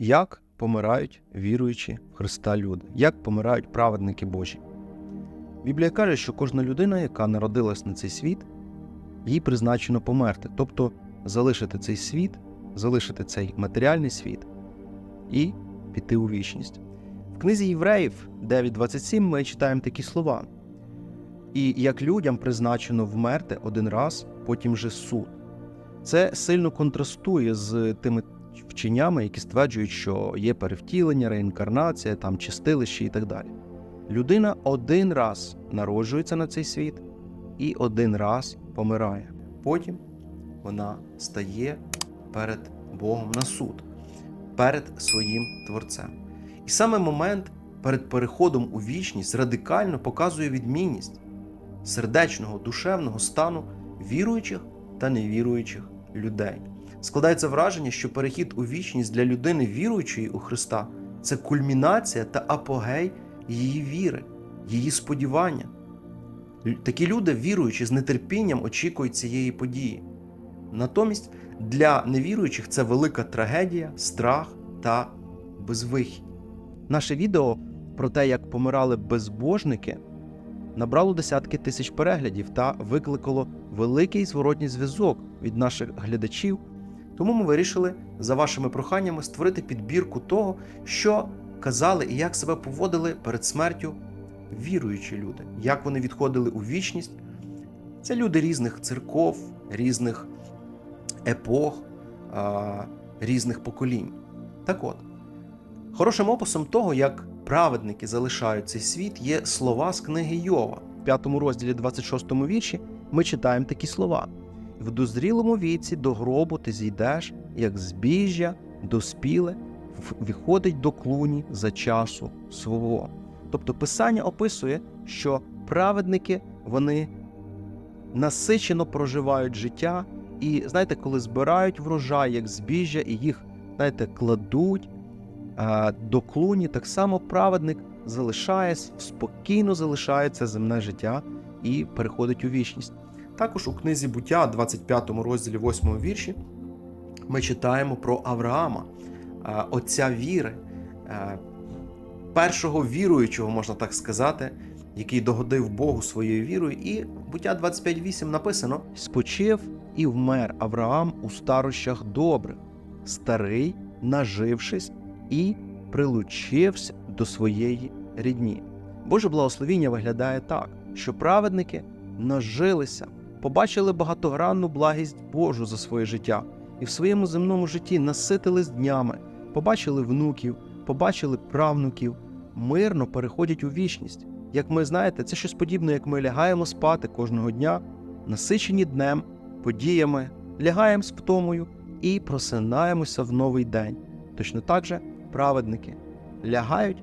Як помирають віруючі в Христа люди, як помирають праведники Божі. Біблія каже, що кожна людина, яка народилась на цей світ, їй призначено померти, тобто залишити цей світ, залишити цей матеріальний світ і піти у вічність. В книзі Євреїв 9.27 ми читаємо такі слова. І як людям призначено вмерти один раз, потім же суд. Це сильно контрастує з тими вченнями, які стверджують, що є перевтілення, реінкарнація, там чистилище і так далі. Людина один раз народжується на цей світ і один раз помирає. Потім вона стає перед Богом на суд, перед своїм Творцем. І саме момент перед переходом у вічність радикально показує відмінність сердечного, душевного стану віруючих та невіруючих людей. Складається враження, що перехід у вічність для людини віруючої у Христа це кульмінація та апогей її віри, її сподівання. Такі люди, віруючи з нетерпінням, очікують цієї події. Натомість для невіруючих це велика трагедія, страх та безвихідь. Наше відео про те, як помирали безбожники, набрало десятки тисяч переглядів та викликало великий зворотній зв'язок від наших глядачів. Тому ми вирішили за вашими проханнями створити підбірку того, що казали і як себе поводили перед смертю віруючі люди, як вони відходили у вічність. Це люди різних церков, різних епох, різних поколінь. Так от, хорошим описом того, як праведники залишають цей світ, є слова з книги Йова. В п'ятому розділі 26 вірші ми читаємо такі слова: в дозрілому віці до гробу ти зійдеш, як збіжжя, доспіле, виходить до клуні за часу свого. Тобто Писання описує, що праведники вони насичено проживають життя, і знаєте, коли збирають врожай, як збіжжя, і їх знаєте, кладуть а, до клуні, так само праведник залишає, спокійно залишає це земне життя і переходить у вічність. Також у книзі буття, 25 розділі 8 вірші, ми читаємо про Авраама, отця віри, першого віруючого, можна так сказати, який догодив Богу своєю вірою. І буття 25.8 написано: Спочив і вмер Авраам у старощах добрих, старий, нажившись і прилучився до своєї рідні. Боже благословіння виглядає так, що праведники нажилися, побачили багатогранну благість Божу за своє життя і в своєму земному житті наситились днями, побачили внуків, побачили правнуків, мирно переходять у вічність. Як ми знаєте, це щось подібне, як ми лягаємо спати кожного дня, насичені днем, подіями, лягаємо з втомою і просинаємося в новий день. Точно так же праведники лягають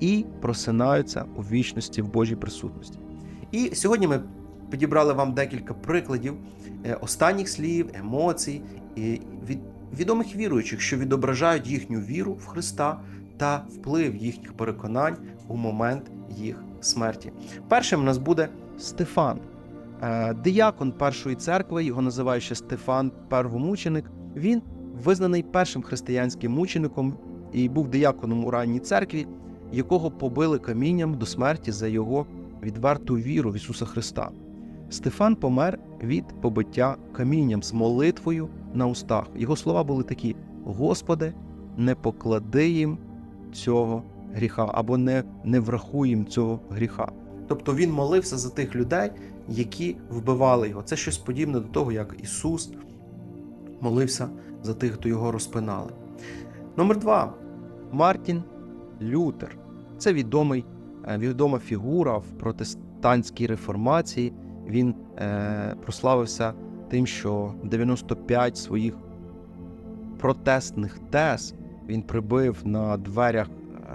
і просинаються у вічності в Божій присутності. І сьогодні ми підібрали вам декілька прикладів е, останніх слів, емоцій і від відомих віруючих, що відображають їхню віру в Христа та вплив їхніх переконань у момент їх смерті. Першим у нас буде Стефан, е, диякон першої церкви, його називають ще Стефан, первомученик. Він визнаний першим християнським мучеником і був дияконом у ранній церкві, якого побили камінням до смерті за його відверту віру в Ісуса Христа. Стефан помер від побиття камінням з молитвою на устах. Його слова були такі: Господи, не поклади їм цього гріха або не, не врахуй їм цього гріха. Тобто він молився за тих людей, які вбивали його. Це щось подібне до того, як Ісус молився за тих, хто його розпинали. Номер два. Мартін Лютер. Це відомий, е, відома фігура в протестантській реформації. Він е, прославився тим, що 95 своїх протестних тез він прибив на дверях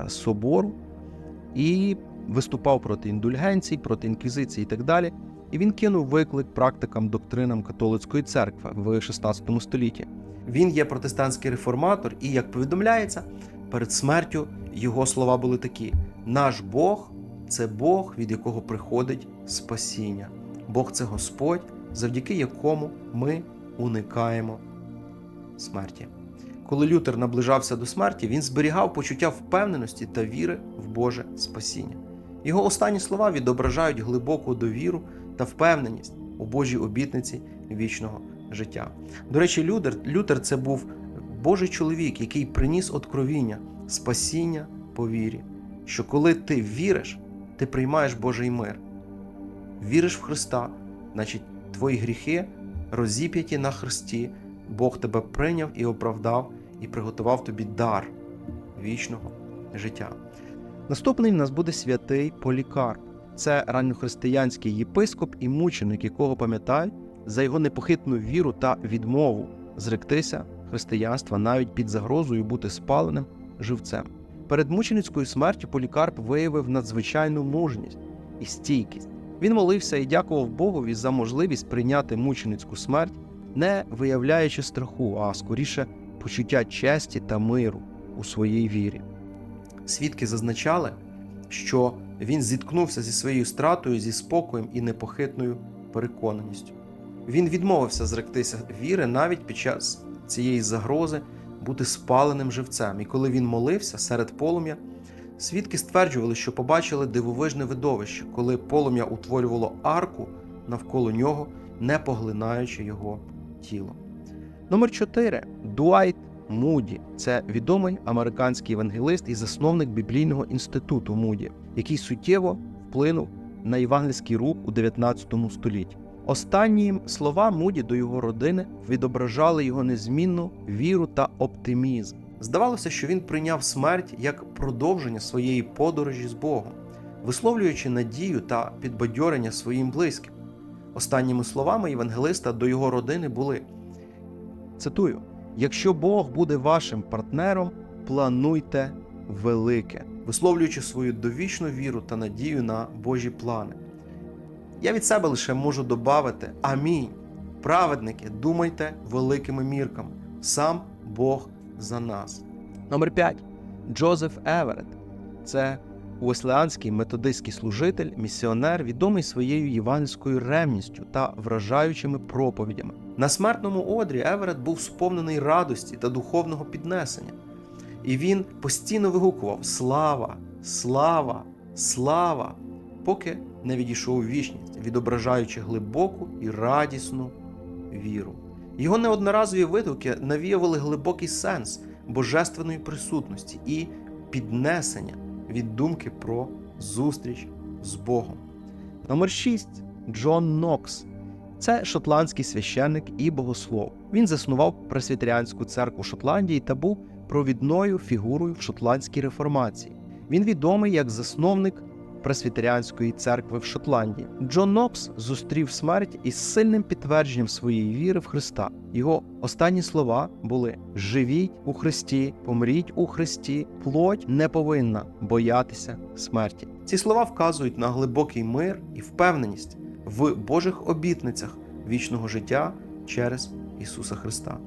е, собору і виступав проти індульгенцій, проти інквізиції і так далі. І він кинув виклик практикам доктринам католицької церкви в 16 столітті. Він є протестантський реформатор, і, як повідомляється, перед смертю його слова були такі: наш Бог це Бог, від якого приходить спасіння. Бог це Господь, завдяки якому ми уникаємо смерті. Коли Лютер наближався до смерті, він зберігав почуття впевненості та віри в Боже спасіння. Його останні слова відображають глибоку довіру та впевненість у Божій обітниці вічного життя. До речі, Лютер, Лютер це був Божий чоловік, який приніс откровіння, спасіння по вірі. Що коли ти віриш, ти приймаєш Божий мир. Віриш в Христа, значить, твої гріхи розіп'яті на Христі, Бог тебе прийняв і оправдав, і приготував тобі дар вічного життя. Наступний в нас буде святий Полікарп. Це ранньохристиянський єпископ і мученик, якого пам'ятають за його непохитну віру та відмову зректися християнства навіть під загрозою бути спаленим живцем. Перед мученицькою смертю Полікарп виявив надзвичайну мужність і стійкість. Він молився і дякував Богові за можливість прийняти мученицьку смерть, не виявляючи страху, а скоріше почуття честі та миру у своїй вірі. Свідки зазначали, що він зіткнувся зі своєю стратою, зі спокоєм і непохитною переконаністю. Він відмовився зректися віри навіть під час цієї загрози бути спаленим живцем. І коли він молився серед полум'я, свідки стверджували, що побачили дивовижне видовище, коли полум'я утворювало арку навколо нього, не поглинаючи його тіло. Номер 4. Дуайт Муді це відомий американський евангелист і засновник біблійного інституту Муді, який суттєво вплинув на євангельський рух у 19 столітті. Останні слова Муді до його родини відображали його незмінну віру та оптимізм. Здавалося, що він прийняв смерть як продовження своєї подорожі з Богом, висловлюючи надію та підбадьорення своїм близьким. Останніми словами євангелиста до його родини були цитую: Якщо Бог буде вашим партнером, плануйте велике, висловлюючи свою довічну віру та надію на Божі плани. Я від себе лише можу додати Амінь. Праведники, думайте великими мірками. Сам Бог за нас. Номер 5. Джозеф Еверет. Це уеслеанський методистський служитель, місіонер, відомий своєю євангельською ревністю та вражаючими проповідями. На смертному одрі Еверет був сповнений радості та духовного піднесення. І він постійно вигукував Слава, слава, слава, поки не відійшов у вічність, відображаючи глибоку і радісну віру. Його неодноразові видуки навіювали глибокий сенс божественної присутності і піднесення від думки про зустріч з Богом. Номер 6. Джон Нокс. Це шотландський священник і богослов. Він заснував пресвітеріанську церкву Шотландії та був провідною фігурою в шотландській реформації. Він відомий як засновник пресвітеріанської церкви в Шотландії. Джон Нокс зустрів смерть із сильним підтвердженням своєї віри в Христа. Його останні слова були: живіть у Христі, помріть у Христі, плоть не повинна боятися смерті. Ці слова вказують на глибокий мир і впевненість в Божих обітницях вічного життя через Ісуса Христа.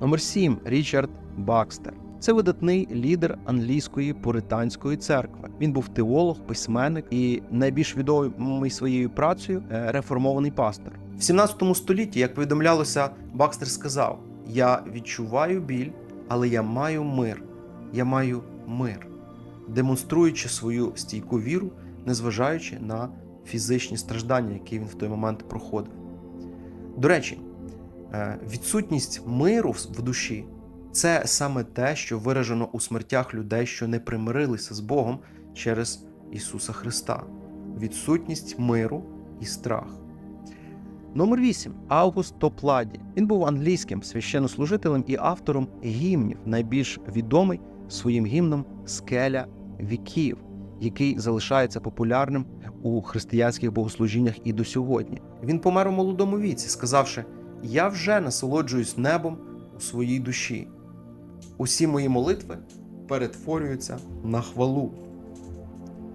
Номер 7. Річард Бакстер. Це видатний лідер англійської пуританської церкви. Він був теолог, письменник і найбільш відомий своєю працею е, реформований пастор. В 17 столітті, як повідомлялося, Бакстер сказав: Я відчуваю біль, але я маю мир. Я маю мир, демонструючи свою стійку віру, незважаючи на фізичні страждання, які він в той момент проходив. До речі, е, відсутність миру в душі це саме те, що виражено у смертях людей, що не примирилися з Богом через Ісуса Христа, відсутність миру і страх. Номер 8. Август Топладі. Він був англійським священнослужителем і автором гімнів, найбільш відомий своїм гімном Скеля віків, який залишається популярним у християнських богослужіннях і до сьогодні. Він помер у молодому віці, сказавши: Я вже насолоджуюсь небом у своїй душі. Усі мої молитви перетворюються на хвалу.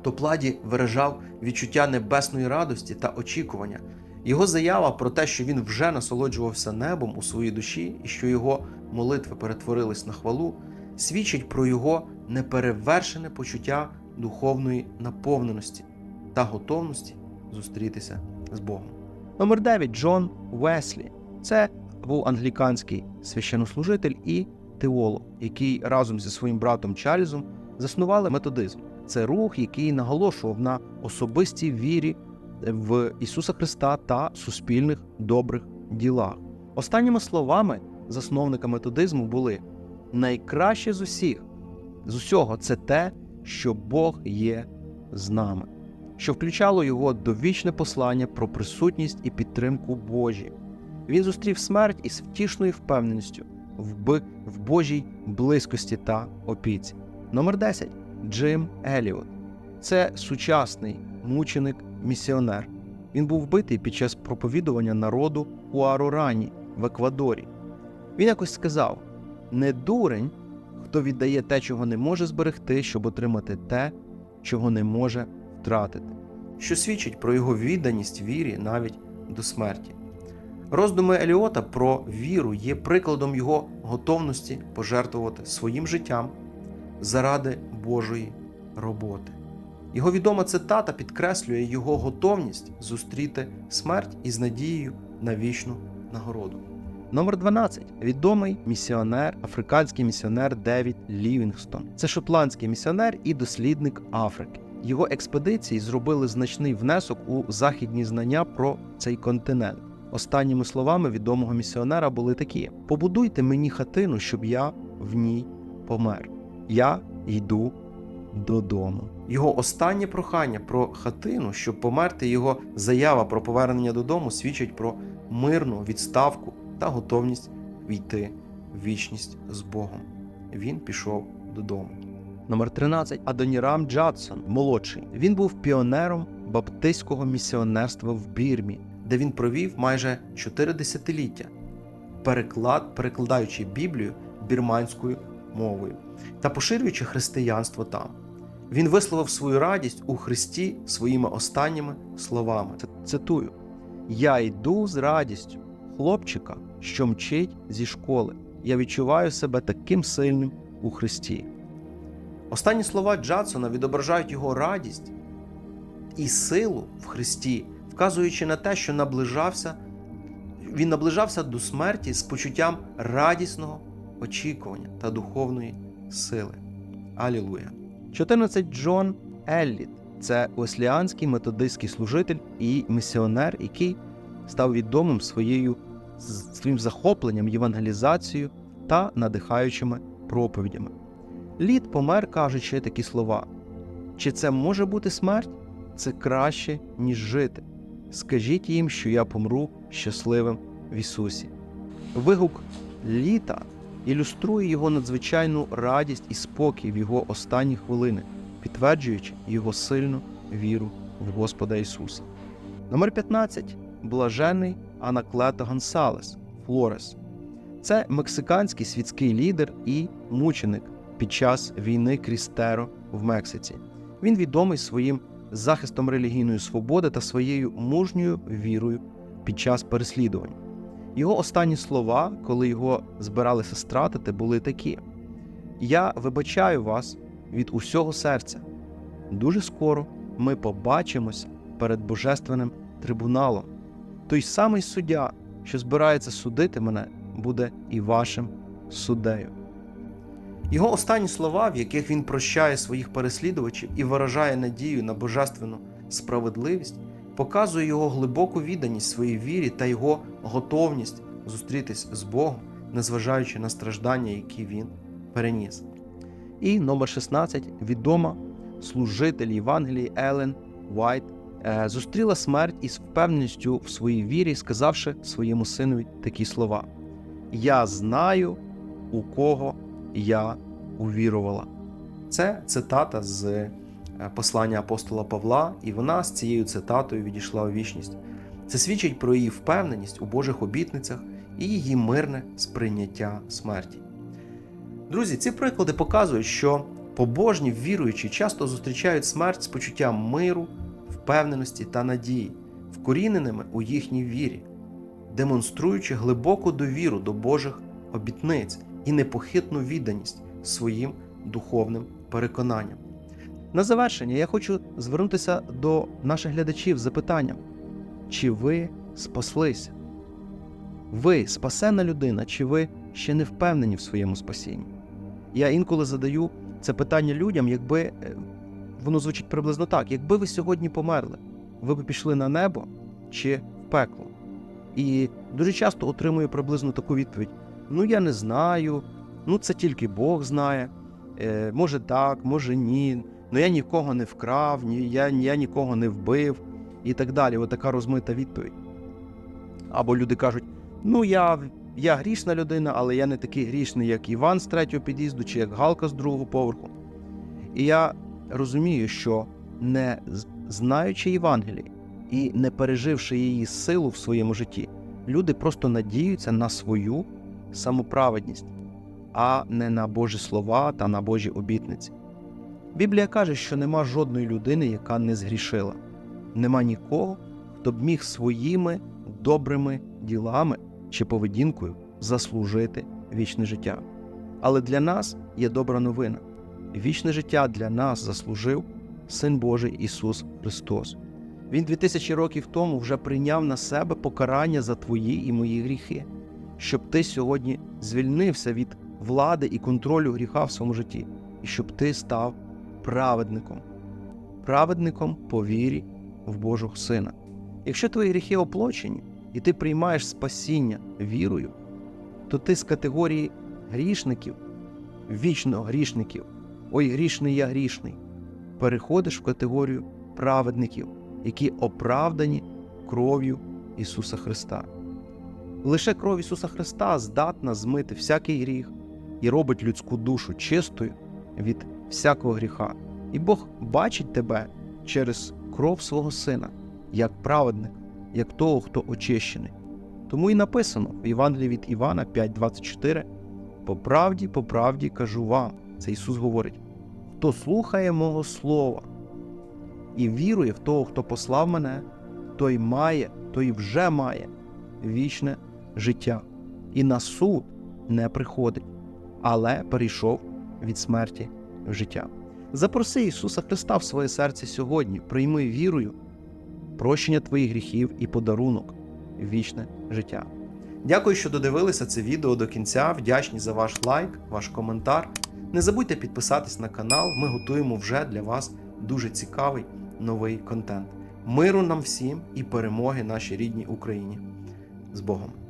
Топладі виражав відчуття небесної радості та очікування. Його заява про те, що він вже насолоджувався небом у своїй душі і що його молитви перетворились на хвалу, свідчить про його неперевершене почуття духовної наповненості та готовності зустрітися з Богом. Номер 9. Джон Веслі. Це був англіканський священнослужитель і теолог, який разом зі своїм братом Чарльзом заснували методизм. Це рух, який наголошував на особистій вірі в Ісуса Христа та суспільних добрих ділах. Останніми словами засновника методизму були найкраще з усіх, з усього це те, що Бог є з нами, що включало його довічне послання про присутність і підтримку Божі. Він зустрів смерть із втішною впевненістю в, в Божій близькості та опіці. Номер 10. Джим Еліот. Це сучасний мученик-місіонер. Він був вбитий під час проповідування народу у Арурані в Еквадорі. Він якось сказав: не дурень, хто віддає те, чого не може зберегти, щоб отримати те, чого не може втратити, що свідчить про його відданість вірі навіть до смерті. Роздуми Еліота про віру є прикладом його готовності пожертвувати своїм життям заради Божої роботи. Його відома цитата підкреслює його готовність зустріти смерть із надією на вічну нагороду. Номер 12. Відомий місіонер, африканський місіонер Девід Лівінгстон. Це шотландський місіонер і дослідник Африки. Його експедиції зробили значний внесок у західні знання про цей континент. Останніми словами відомого місіонера були такі: Побудуйте мені хатину, щоб я в ній помер. Я йду додому. Його останнє прохання про хатину, щоб померти, його заява про повернення додому свідчить про мирну відставку та готовність війти в вічність з Богом. Він пішов додому. Номер 13. Адонірам Джадсон, молодший. Він був піонером баптистського місіонерства в Бірмі, де він провів майже 4 десятиліття, переклад, перекладаючи Біблію бірманською мовою та поширюючи християнство там. Він висловив свою радість у Христі своїми останніми словами. Цитую: Я йду з радістю, хлопчика, що мчить зі школи. Я відчуваю себе таким сильним у Христі. Останні слова Джадсона відображають його радість і силу в Христі, вказуючи на те, що наближався, він наближався до смерті з почуттям радісного очікування та духовної сили. Алілуя! 14 Джон Елліт це осліанський методистський служитель і місіонер, який став відомим своєю своїм захопленням, євангелізацією та надихаючими проповідями. Лід помер, кажучи такі слова: чи це може бути смерть? Це краще, ніж жити. Скажіть їм, що я помру щасливим в Ісусі. Вигук літа ілюструє його надзвичайну радість і спокій в його останні хвилини, підтверджуючи його сильну віру в Господа Ісуса. Номер 15. Блажений Анаклето Гонсалес Флорес. Це мексиканський світський лідер і мученик під час війни Крістеро в Мексиці. Він відомий своїм захистом релігійної свободи та своєю мужньою вірою під час переслідувань. Його останні слова, коли його збиралися стратити, були такі: Я вибачаю вас від усього серця. Дуже скоро ми побачимося перед Божественним трибуналом. Той самий суддя, що збирається судити мене, буде і вашим суддею. Його останні слова, в яких він прощає своїх переслідувачів і виражає надію на божественну справедливість, показує його глибоку відданість своїй вірі та його готовність зустрітись з Богом, незважаючи на страждання, які він переніс. І номер 16 відома служитель Євангелії Елен Вайт е, зустріла смерть із впевненістю в своїй вірі, сказавши своєму синові такі слова: Я знаю, у кого я увірувала. Це цитата з е, послання апостола Павла, і вона з цією цитатою відійшла у вічність. Це свідчить про її впевненість у Божих обітницях і її мирне сприйняття смерті. Друзі, ці приклади показують, що побожні віруючі часто зустрічають смерть з почуттям миру, впевненості та надії, вкоріненими у їхній вірі, демонструючи глибоку довіру до Божих обітниць і непохитну відданість своїм духовним переконанням. На завершення я хочу звернутися до наших глядачів з запитанням: чи ви спаслися? Ви спасена людина, чи ви ще не впевнені в своєму спасінні. Я інколи задаю це питання людям, якби е, воно звучить приблизно так: якби ви сьогодні померли, ви б пішли на небо чи в пекло? І дуже часто отримую приблизно таку відповідь: ну я не знаю, ну це тільки Бог знає. Е, може так, може ні. Ну я нікого не вкрав, ні, я, я нікого не вбив і так далі. Отака розмита відповідь. Або люди кажуть: ну я, я грішна людина, але я не такий грішний, як Іван з третього під'їзду, чи як Галка з другого поверху. І я розумію, що не знаючи Євангелії і не переживши її силу в своєму житті, люди просто надіються на свою самоправедність, а не на Божі слова та на Божі обітниці. Біблія каже, що нема жодної людини, яка не згрішила. Нема нікого, хто б міг своїми добрими ділами чи поведінкою заслужити вічне життя. Але для нас є добра новина. Вічне життя для нас заслужив Син Божий Ісус Христос. Він 2000 років тому вже прийняв на себе покарання за твої і мої гріхи, щоб ти сьогодні звільнився від влади і контролю гріха в своєму житті, і щоб ти став праведником, праведником по вірі в Божого Сина. Якщо твої гріхи оплачені, і ти приймаєш спасіння вірою, то ти з категорії грішників, вічно грішників, ой, грішний я грішний, переходиш в категорію праведників, які оправдані кров'ю Ісуса Христа. Лише кров Ісуса Христа здатна змити всякий гріх і робить людську душу чистою від всякого гріха. І Бог бачить тебе через кров свого Сина, як праведник, як того, хто очищений. Тому і написано в Євангелії від Івана 5:24: По правді, по правді кажу вам, це Ісус говорить, хто слухає мого Слова і вірує в того, хто послав мене, той має, той вже має вічне життя. І на суд не приходить, але перейшов від смерті в життя. Запроси Ісуса Христа в своє серце сьогодні, прийми вірою, прощення твоїх гріхів і подарунок вічне життя. Дякую, що додивилися це відео до кінця. Вдячні за ваш лайк, ваш коментар. Не забудьте підписатись на канал. Ми готуємо вже для вас дуже цікавий новий контент. Миру нам всім і перемоги нашій рідній Україні. З Богом!